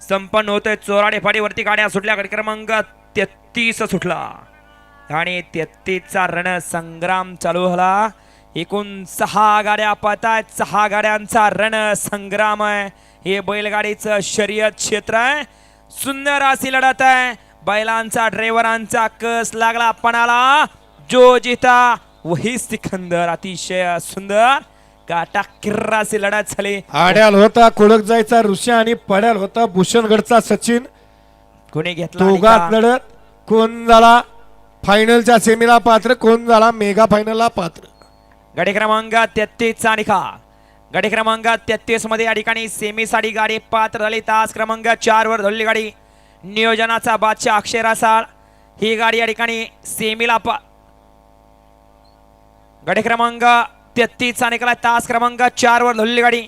संपन्न होतोय. चोराडे फाडीवरती गाड्या सुटल्या. गड क्रमांक तेहतीस सुटला. आणि तेहतीसचा रण संग्राम चालू झाला. एकूण सहा गाड्या पाहतायत सहा गाड्यांचा रण संग्राम आहे. हे बैलगाडीचं शर्यत क्षेत्र आहे. सुंदर अशी लढत आहे. बैलांचा ड्रायव्हरांचा कस लागला पणाला? जो जिता वही सिकंदर. अतिशय सुंदर. काटा किर्राची लढत झाली. आड्याल होता कोळक जायचा ऋषी आणि पड्याल होता भूषणगडचा सचिन. कोणी घेतला आणि दोघात का? लढत कोण झाला फायनलच्या सेमीला पात्र कोण झाला मेगा फायनलला पात्र? गाडी क्रमांक तेहतीसचा निखा गाडी क्रमांक तेहतीसमध्ये या ठिकाणी सेमीसाठी गाडी पात्र झाली. तास क्रमांक चार वर धरली गाडी. नियोजनाचा बादशाह अक्षय रासाळ ही गाडी या ठिकाणी सेमीला पा गाडी क्रमांक तेहतीसचा निकाला तास क्रमांक चार वर धरलेली गाडी.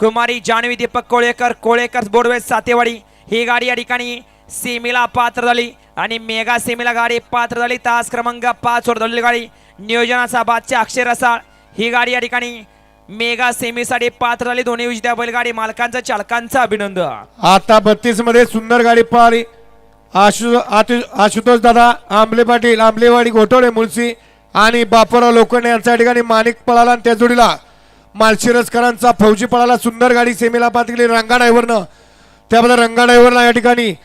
कुमारी जान्हवी दीपक कोळेकर कोळेकर बोडवेज सातेवाडी. ही गाडी या ठिकाणी सेमीला पात्र झाली आणि मेगा सेमीला गाडी पात्र झाली. तास क्रमांक पाच वर धरलेली गाडी. नियोजनाचा बादशाह अक्षर रसाळ. ही गाडी या ठिकाणी मेगा सेमीसाठी पात्र झाली. दोन्ही विजेत्या बैलगाडी मालकांचं चालकांचं अभिनंदन. आता बत्तीसमध्ये सुंदर गाडी पळाली आशु आतु- आशुतोष दादा आंबले पाटील आंबलेवाडी घोटोळे मुळशी आणि बापराव लोखंडे यांच्या ठिकाणी माणिक पळाला आणि त्या जोडीला मालशिरसकरांचा फौजी पळाला. सुंदर गाडी सेमीला पात गेली. रंगाडायवरनं त्याबद्दल रंगाडायवरला या ठिकाणी